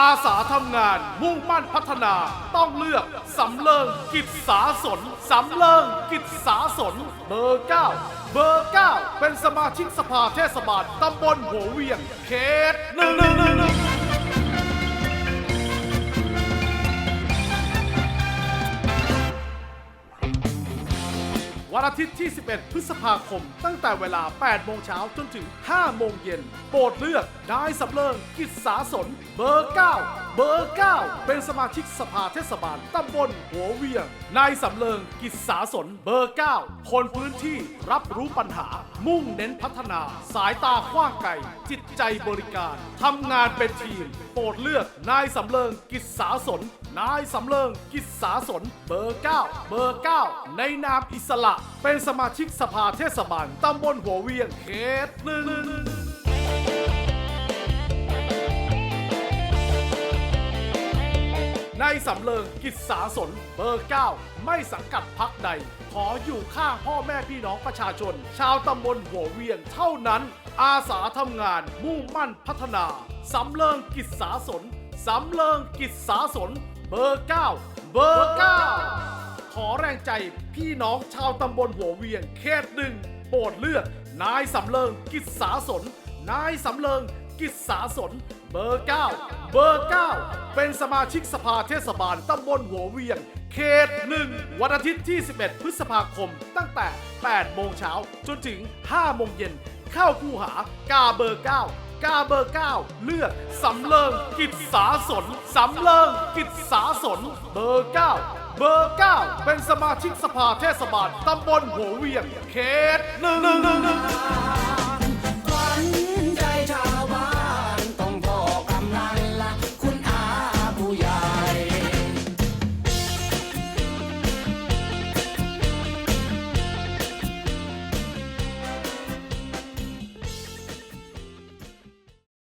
อาสาทำงานมุ่งมั่นพัฒนาต้องเลือกสำเริงกิจสาสนสำเริงกิจสาสนเบอร์9เบอร์9เป็นสมาชิกสภาเทศบาลตำบลหัวเวียงเขตหนึ่งหนึ่งหนึ่ง วันอาทิตย์ที่ 11 พฤษภาคม ตั้งแต่เวลา 8 โมงเช้าจนถึง 5 โมงเย็น โปรดเลือกนายสำเริงกิจสาสนเบอร์ 9 เบอร์ 9 เป็นสมาชิกสภาเทศบาลตำบลหัวเวียง นายสำเริงกิจสาสนเบอร์ 9 คนพื้นที่รับรู้ปัญหา มุ่งเน้นพัฒนา สายตากว้างไกลจิตใจบริการทำงานเป็นทีม โปรดเลือกนายสำเริงกิจสาสน นายสำเริงกิจสาสนเบอร์ 9 เบอร์ 9 ในนามอิสระ เป็นสมาชิกสภาเทศบาลตำบลหัวเวียงเขตหนึ่ง นายสำเริงกิจสาสนเบอร์ 9 ไม่สังกัดพักใด ขออยู่ข้างพ่อแม่พี่น้องประชาชน ชาวตำบลหัวเวียงเท่านั้น อาสาทำงานมุ่งมั่นพัฒนาสำเริงกิจสาสนสำเริงกิจสาสนเบอร์ 9 เบอร์ 9 ขอแรงใจพี่น้องชาวตำบลหัวเวียงเขตหนึ่งโปรดเลือกนายสำเริงกิจสาสนนายสำเริง กิจสาสน เบอร์ 9 เบอร์ 9 เป็นสมาชิกสภาเทศบาลตำบลหัวเวียง เขตหนึ่งวันอาทิตย์ที่ 11 พฤษภาคม ตั้งแต่ 8 โมงเช้าจนถึง 5 โมงเย็น เข้าคูหากาเบอร์ 9 กาเบอร์ 9 เลือกสำเริงกิจสาสนสำเริงกิจสาสน เบอร์ 9เบอร์ 9 เป็นสมาชิกสภาเทศบาลตำบลหัวเวียง เขตหนึ่งหนึ่งหนึ่งหนึ่ง